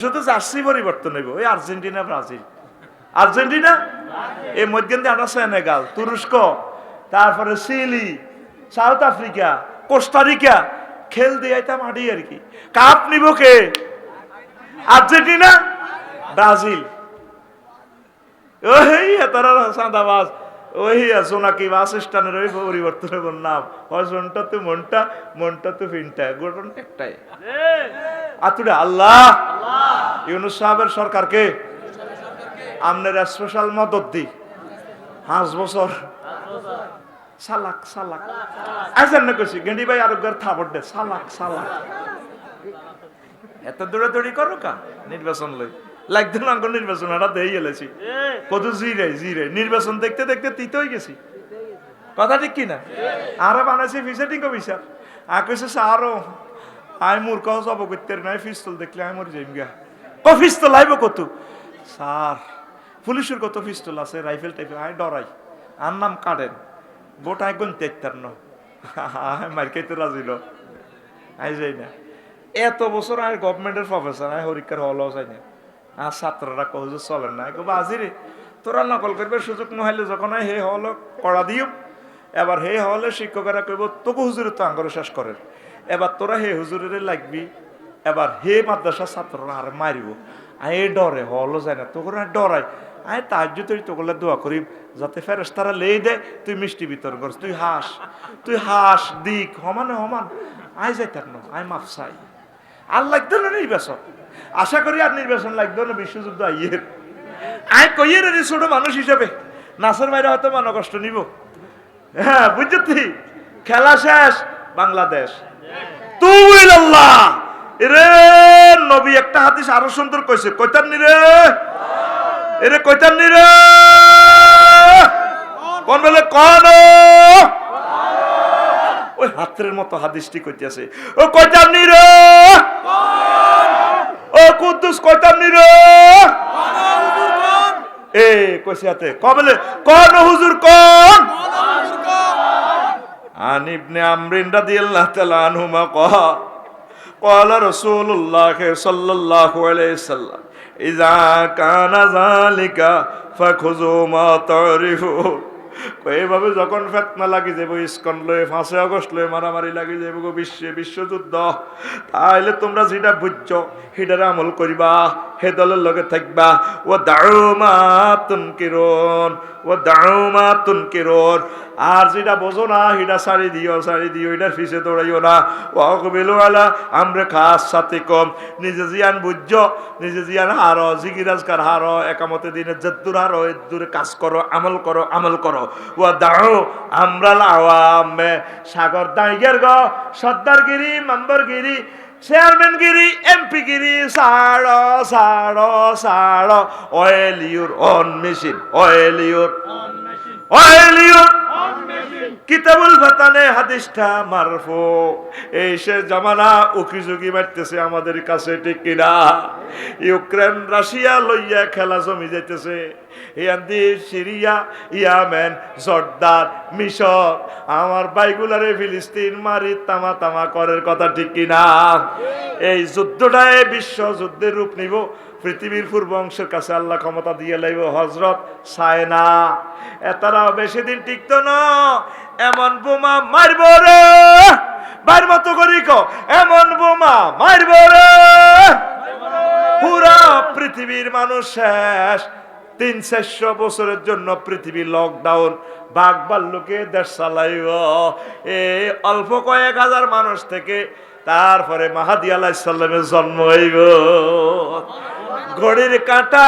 শুধু জার্সি পরিবর্তন হইব, ওই আর্জেন্টিনা, ব্রাজিল। আর্জেন্টিনা? এই মধ্যে আমরা সেনেগাল, তুরস্ক, তারপরে চিলি, সাউথ আফ্রিকা, কোস্টারিকা। খেল দিয়াইতাম আডি আর কি। কাপ নিব কে? আর্জেন্টিনা? ব্রাজিল। ওই তারা সাদাবাজ। ওই সোনাকি বাস স্ট্যান্ডের ওই পরিবর্তন হইব নাম হয় জনটা তো মনটা মনটা তো ফিনটা গোটন একটাই। আতুরে আল্লাহ। ইউনুস সাহেবের সরকারকে আমনের স্পেশাল মদত দি পাঁচ বছর। সালাক সালাক। না কইছি, গেন্ডি ভাই থাবর দে, সালাক সালাক। এত দৌড়াদৌড়ি করো কা? নির্বাচন লই। লাগতো না নির্বাচন এটা দেই গেলেছি কত জিরে জিরে। নির্বাচন দেখতে দেখতে তিত হয়ে গেছি। কথা ঠিক কি না আরও বানাইছি ফিসেটিং অফিসার আর কইছে আরও আই মূর্খ যাব করতে নাই পিস্তল দেখলে আমি মরে যাইম গা। ক পিস্তল আইব কত স্যার, পুলিশের কত পিস্তল আছে, রাইফেল টাইফেল আই ডরাই। আর নাম কাটেন গোটা একজন তেত্তার ন মার খাইতে রাজিল আই যাই না। এত বছর আর গভর্নমেন্টের প্রফেসর আই হরিকার হল যাই না। আর ছাত্ররা কহ যে চলেন না। কব আজিরে তোরা নকল করবে, সুযোগ নহলে যখন হে হল করা দিও। এবার হে হলে শিক্ষকেরা কইব, তোকে হুজুরে তো আঙ্গরে শেষ করেন। এবার তোরা হে হুজুরের লাগবি, এবার হে মাদ্রাসা ছাত্ররা আর মারিব। এ ডরে হলো যায় না, তোকে ডরাই। আয় তার তুই তোগুলো দোয়া করি যাতে ফেরেস তারা লেই দে তুই মিষ্টি বিতরণ করিস তুই হাস তুই হাস, দিক সমানে সমান আয় যাইতার ন, আয় মাফ চাই। আর লাগতো না নির্বাচন। আশা করি আর নির্বাচন লাগতো না, বিশ্বযুদ্ধ আইয়ের। আয় কইয়ের রে ছোট মানুষ হিসাবে। নাসের বাইরে হয়তো মান কষ্ট নিব। হ্যাঁ বুঝছি খেলা শেষ, বাংলাদেশ। তুই আল্লাহ নবী একটা হাদিস আরও সুন্দর কইছে। কইতার নি রে? এরে কইতার নি রে? কোন বলে কোন? ওই হাতের মতো হাদিসটি কইতেছে। ও কইতার নি রে? ও কুদ্দুস কইতার নি রে? এ কইছে হাতে কবলে কোন হুজুর কোন? عن ابن عمرو رضي الله تعالى عنهما قال قال رسول الله صلى الله عليه وسلم إذا كان ذلك فخذوا ما تعرفون এইভাবে যখন ফেতনা লাগি যাব ইস্কন লয়ে, পাঁচই আগস্ট লয়ে মারামারি লাগি যাব বিশ্বে, বিশ্বযুদ্ধ। তাইলে তোমরা যেটা বুঝছ, সেটারে আমল করিবা, হে দলের লগে থাকবা। ও দাউমা তুনকিরন ও দাউমা তুনকিরন। আর যেটা বোঝো না, সেটা সারি দিও সারি দিও, এটার ফিসে দৌড়াইও না। ও কবিলো আলা আমরা খাস সাথে কম নিজে জিয়ান বুঝছ, নিজে জিয়ান হারো জিগিরাজকার হারো একামতে দিনে জদ্দুর হারো দূরে কাজ করো, আমল করো আমল করো। ও দাও আমরা লাওয়ামে সাগর দাঁড়িয়ে গ, সর্দারগিরি মেম্বরগিরি চেয়ারম্যানগিরি এমপিগিরি সাড়ো, সাড় সাড়। Oil your own machine oil your your কিতাবুল ফাতানে হাদিসটা মারফো। এই সে জামানা উকিঝুঁকি মারতেছে আমাদের কাছে ঠিক কিনা? ইউক্রেন রাশিয়া লইয়া খেলা জমি যাইতেছে। ইয়ান্দি সিরিয়া ইয়ামেন জর্দার মিশর। আমার বাইগুলারে ফিলিস্তিন মারি তামা তামা করার কথা ঠিক কিনা? এই যুদ্ধটায় বিশ্ব যুদ্ধের রূপ নিব। পৃথিবীর পূর্ব অংশের কাছে আল্লাহ ক্ষমতা দিয়ে লাইব হজরত চায় না এতারা বেশি দিন টিকতো না, এমন বোমা মারব রে। বাইর মতো করি এমন বোমা মারব রে। পুরা পৃথিবীর মানুষ শেষ। তিন চারশো বছরের জন্য পৃথিবী লকডাউন বাঘ ভাল্লুকে দেশ চালাইব। এই অল্প কয়েক হাজার মানুষ থেকে তারপরে মাহাদি আলাহিসাল্লামের জন্ম হইব। ঘড়ির কাঁটা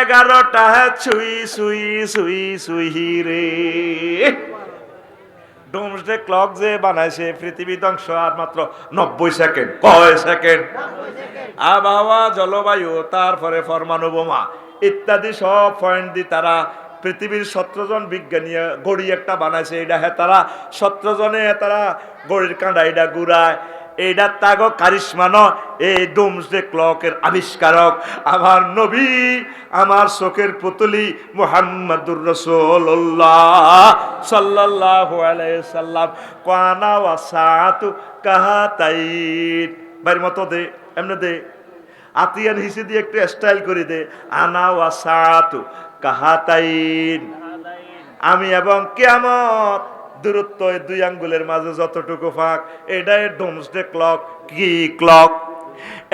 এগারোটা ছুই সুই সুই সুই রে। ডোমসডে ক্লক যে বানাইছে, পৃথিবী ধ্বংস আর মাত্র নব্বই সেকেন্ড। কয় সেকেন্ড? আবহাওয়া, জলবায়ু, তারপরে পরমাণু বোমা। ইত্যাদি সব পয়েন্ট দিয়ে তারা পৃথিবীর সতেরো জন বিজ্ঞানী গড়ি একটা বানাইছে, এটা হ্যাঁ তারা সতেরো জনে তারা গড়ির কাঁডা এটা ঘুরায়। এইটা তাগ কারিশমান, এই ডোমসডে ক্লকের আবিষ্কারক। আমার নবী, আমার চোখের পুতুলি মুহাম্মাদুর রসুল্লাহ আলাইহি সাল্লাম। কানা ওয়াসাতু কাহাতাইন। বাইর মতো দে, এমনি দে। আতিয়ান হিসি দিয়ে একটু স্টাইল করে দে। আনা ওয়া সাতু কাহাতাইন। আমি এবং কেয়ামত দূরত্ব দুই আঙ্গুলের মাঝে যতটুকু ফাঁক, এটাই ডোমসডে ক্লক কি ক্লক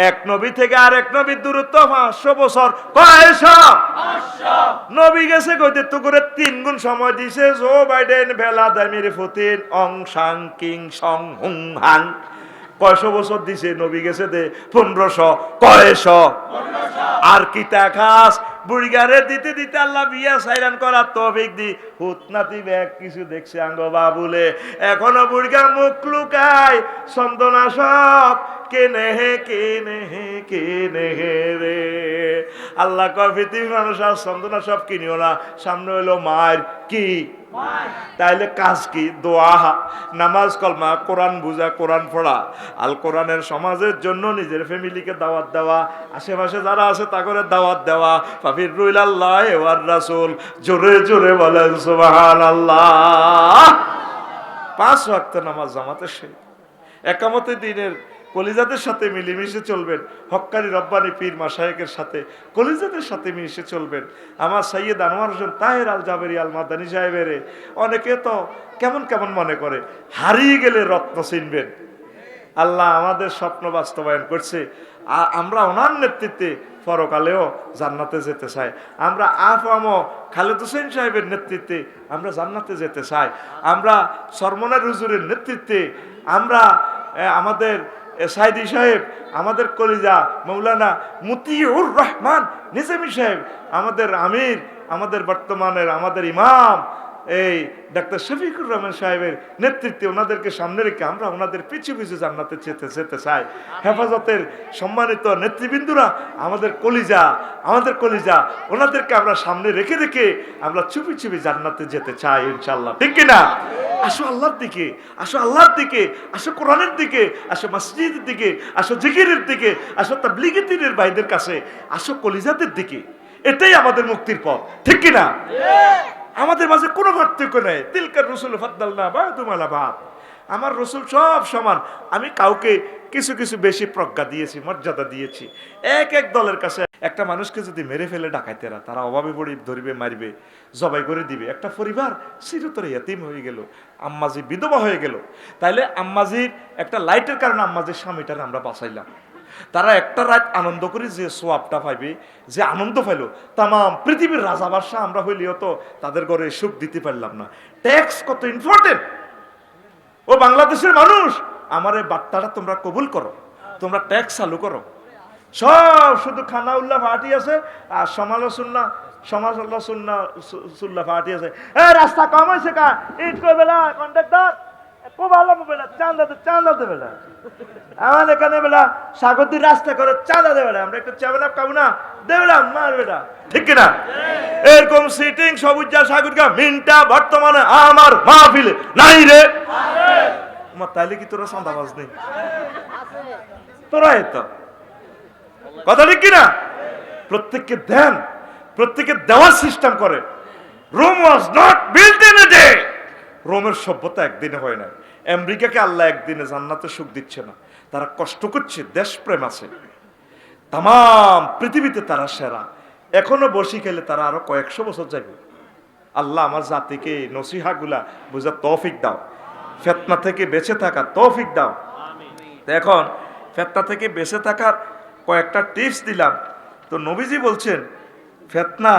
এক নবী থেকে আরেক নবীর দূরত্ব পাঁচশো বছর। নবী গেছে গতি তো করে তিন গুণ সময় দিছে Joe Biden Vladimir Putin Aung San, king সং, হুং হাং। কয়শো বছর দিছে, নবী গেছে দে, পনেরোশো, কয়শো। আর কি খাস? বুড়িগারে দিতে দিতে আল্লাহ বিয়া সাইরান করার তফিক দি। হুতনাতি ব্যাগ কিছু দেখছে আঙ্গ বাবুলে। এখনও বুড়িগা মুখ লুকায়। চন্দনা সব আল্লাহ কয়, পৃথিবীর মানুষ আর সন্দনা সব কিনিও না। সামনে হইল মায়ের কি? তাইলে কাজ কি? দোয়া। নামাজ কলমা, কোরআন বুঝা, কোরআন পড়া। আল কোরআনের সমাজের জন্য নিজের ফ্যামিলিকে দাওয়াত দেওয়া। আশেপাশে যারা আছে তাদের দাওয়াত দেওয়া। ফাফির রুইল আল্লাহ এবার রাসুল। জোরে জোরে বলেন সুবাহান আল্লাহ পাঁচ ওয়াক্ত নামাজ জামাতে সে একামতে দিনের কলিজাদের সাথে মিলেমিশে চলবেন। হক্কানি রব্বানি পীর মাসায়েকের সাথে কলিজাদের সাথে মিশে চলবেন। আমার সৈয়দ আনোয়ার হোসেন তাহের আল জাবেরি আল মাদানি সাহেবের অনেকে তো কেমন কেমন মনে করে, হারিয়ে গেলে রত্ন চিনবেন আল্লাহ আমাদের স্বপ্ন বাস্তবায়ন করছে। আমরা ওনার নেতৃত্বে পরকালেও জান্নাতে যেতে চাই। আমরা আফাম খালেদ হোসেন সাহেবের নেতৃত্বে আমরা জান্নাতে যেতে চাই। আমরা সরমনা রুজুরের নেতৃত্বে আমরা আমাদের সাইদি সাহেব, আমাদের কলিজা মৌলানা মতিউর রহমান নিজামি সাহেব, আমাদের আমির, আমাদের বর্তমানের আমাদের ইমাম এই ডাক্তার শফিকুর রহমান সাহেবের নেতৃত্বে ওনাদেরকে সামনে রেখে আমরা ওনাদের পিছু পিছু জান্নাতে যেতে যেতে চাই। হেফাজতের সম্মানিত নেতৃবৃন্দুরা আমাদের কলিজা আমাদের কলিজা ওনাদেরকে আমরা সামনে রেখে রেখে আমরা চুপি চুপি জান্নাতে যেতে চাই ইনশাল্লাহ ঠিক কিনা? আসো আল্লাহর দিকে আসো আল্লাহর দিকে আসো কোরআনের দিকে আসো মসজিদের দিকে আসো জিকিরের দিকে আসো তাবলিগের দিনের ভাইদের কাছে আসো কলিজাদের দিকে। এটাই আমাদের মুক্তির পথ। ঠিক কিনা? আমাদের মাঝে কোনো পার্থক্য নেই। তিলকার রসুল ফাদ্দাল না বা তুমালা ভাত আমার রসুল সব সমান। আমি কাউকে কিছু কিছু বেশি প্রজ্ঞা দিয়েছি, মর্যাদা দিয়েছি। এক এক দলের কাছে একটা মানুষকে যদি মেরে ফেলে ডাকাইতেরা তারা অভাবে পড়ে, ধরবে, মারবে, জবাই করে দিবে। একটা পরিবার চিরতরে এতিম হয়ে গেল, আম্মাজি বিধবা হয়ে গেল। তাইলে আম্মাজির একটা লাইটের কারণে আম্মাজির স্বামীটার আমরা বাঁচাইলাম। তারা একটা রাত আনন্দ করে যে সোয়াবটা পাইবে, যে আনন্দ পাইলো তাম পৃথিবীর রাজা বাদশাহ আমরা হইলেও তো তাদের ঘরে সুখ দিতে পারলাম না। ট্যাক্স কত ইম্পর্টেন্ট ও বাংলাদেশের মানুষ, আমার এই বার্তাটা তোমরা কবুল করো, তোমরা ট্যাক্স চালু করো। সব শুধু খানা উল্লাহ ফাটি আছে, আর সমালোচনা সমাজ সুল্লাহ ফাটি আছে। রাস্তা কম হয়েছে কা? ইট করবে না কন্ট্রাক্টর খুব ভালো বেলা চান্দা দে চান্দা দেবে না আমার এখানে বেলা রাস্তা করে চাঁদা আমরা একটু না? ঠিক কিনা? এরকম সিটিং মিনটা বর্তমানে আমার মাহফিলে। নাই রে। আমার তাইলে কি তোরা চাঁদাবাজ নেই? তোরা তো। কথা ঠিক কিনা? প্রত্যেককে দেন, প্রত্যেককে দেওয়ার সিস্টেম করে। Rome was not built in a day রোমের সভ্যতা একদিনে হয় না আমেরিকাকে আল্লাহ একদিনে জান্নাতে সুখ দিচ্ছে না। তারা কষ্ট করছে দেশপ্রেম আছে। তাম পৃথিবীতে তারা সেরা। এখনও বসি খেলে তারা আরও কয়েকশো বছর যাবে আল্লাহ আমার জাতিকে নসিহাগুলা বুঝা তৌফিক দাও। ফেতনা থেকে বেঁচে থাকা তৌফিক দাও। তো এখন ফেতনা থেকে বেঁচে থাকার কয়েকটা টিপস দিলাম। তো নবীজি বলছেন ফেতনা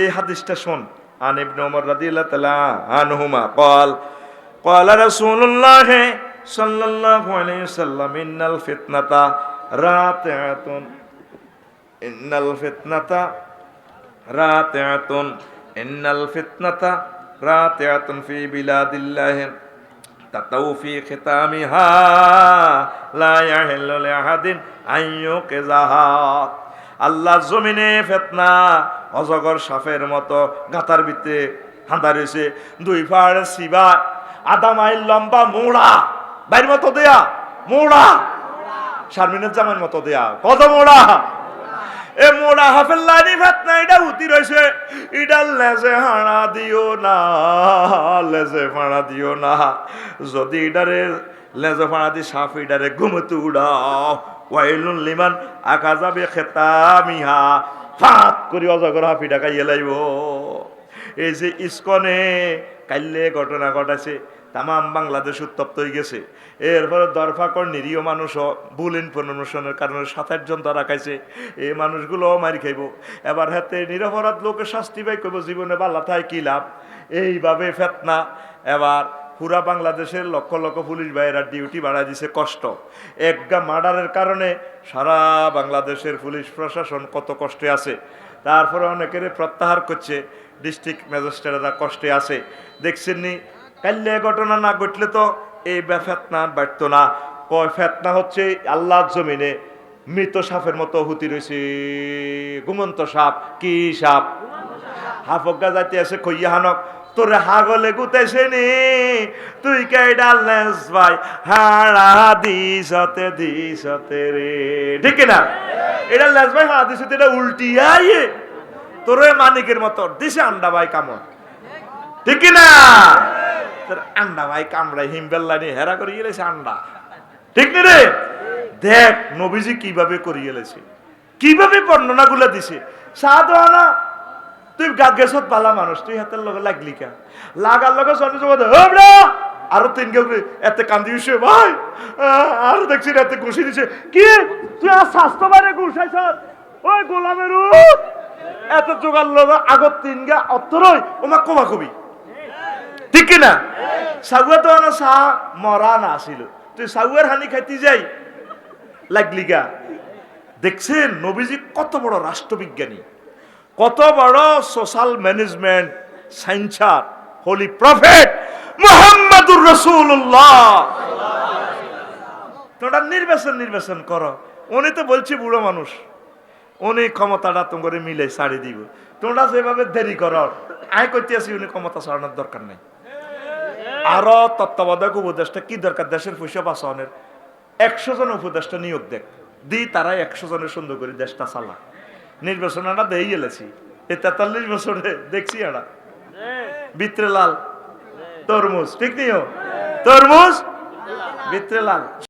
এই হাদিসটা শোন। আন ইবনে ওমর রাদিয়াল্লাহু তাআলা আনহুমা قال قال رسول الله صلى الله عليه وسلم ان الفتنه راتعه ان الفتنه راتعه ان الفتنه راتعه في بلاد الله تتو في ختامها لا يحل لأحد أن يوقظها আল্লাহর জমিনে ফেতনা অজগর সাপের মতো গাতার ভিতরে হাঁদা রয়েছে। দুই ফাড় শিবা আধা মাইল লম্বা, মোড়া। বাইর মতো দেয়া, মোড়া। শারমিনের জামার মতো দেয়া। কত মোড়া? এ মোড়া হাফেল্লানি ফেতনা, এটা উতি রয়েছে। এটা লেজে হাঁড়া দিও না, লেজে ফাঁড়া দিও না। যদি এটারে লেজো ফাড়া দি সাফিডারে ঘুমতু উড়াও, ওয়াইলুন লিমান আকা খেতামিহা। ফাত করি অজগর হাফিডা খাইয়ে লাইব। এই যে ইস্কনে কাইলে ঘটনা ঘটাছে তামাম বাংলাদেশ উত্তপ্ত হয়ে গেছে। এরপরে দরফাকর নিরীহ মানুষও ভুল ইনফরমেশনের কারণে সাত আটজন ধরা খাইছে। এই মানুষগুলো মারি খাইব। এবার হাতে নিরপরাধ লোকের শাস্তি পাই করব জীবনে বাল্লা থায় কি লাভ? এইভাবে ফেতনা। এবার পুরা বাংলাদেশের লক্ষ লক্ষ পুলিশ ভাইয়েরা ডিউটি বাড়ায় দিছে কষ্ট। একগা মার্ডারের কারণে সারা বাংলাদেশের পুলিশ প্রশাসন কত কষ্টে আছে। তারপরে অনেকের প্রত্যাহার করছে, ডিস্ট্রিক্ট ম্যাজিস্ট্রেটরা কষ্টে আছে। দেখছেন নি কাল্লে ঘটনা না ঘটলে তো এই ফেতনা বাড়ত না। কয় ফেতনা হচ্ছে আল্লাহর জমিনে মৃত সাপের মতো হুতি রয়েছে। ঘুমন্ত সাপ, কি সাপ? হাফগা যাইতে আছে কইয়া হানক। তোরে হাগলে গুতেছে নি তুই কে ডালনেস ভাই? হাড়া দিসতে দিসতে রে। ঠিক না এটা লেস ভাই, হাড়া দিসতে এটা উল্টিয়া ইয়ে তোরে মানিকের মতো, দিছে আন্ডা ভাই কামড়। ঠিক না তোর আন্ডা ভাই কামড়াই হিমবেল্লা নিয়ে হেরা করে গেলেছে আন্ডা। ঠিক না রে? দেখ, নবীজি কীভাবে করিয়ে গেলেছে কীভাবে বর্ণনা গুলা দিছে সাধনা তুই গেছত পালা মানুষ, তুই হাতের লগে লাগলি কা? লাগার লগে সন্দেশ আরও তিন কেউ এতে কান্দি উঠছে, ভাই আরও দেখছি এতে ঘুষি দিছে। কি? তুই আর স্বাস্থ্য বারে ঘুষাইছ ওই গোলামের। এত জোগাড় লগ আগত তিন গা অত্তরই, ওমা কমা কবি ঠিক কি না সাগুয়া তো আনা সা মরা না আসিল। তুই সাগুয়ার হানি খাইতে যাই, লাগলি গা দেখছেন নবীজি কত বড় রাষ্ট্রবিজ্ঞানী। কত বড় সোশ্যাল ম্যানেজমেন্ট সাইন্সার হোলি প্রফেট মোহাম্মদুর রসুল্লাহ তোমরা নির্বাচন নির্বাচন করো। উনি তো বলছি বুড়ো মানুষ। উনি ক্ষমতাটা তোমার মিলে ছাড়ি দিব। তোমরা যেভাবে দেরি করো আয় করতে আসি উনি ক্ষমতা ছাড়ানোর দরকার নেই। আরও তত্ত্বাবধায়ক উপদেষ্টা কি দরকার? দেশের পয়সা বাঁচানোর একশো জন উপদেষ্টা নিয়োগ দেখ। দি তারা একশো জনের সুন্দর করে দেশটা চালা নির্বাচন আনা দেই গেলেছি। এই তেতাল্লিশ বছরে দেখছি আনা বিত্রে লাল তরমুজ। ঠিক নিও তরমুজ? বিত্রে লাল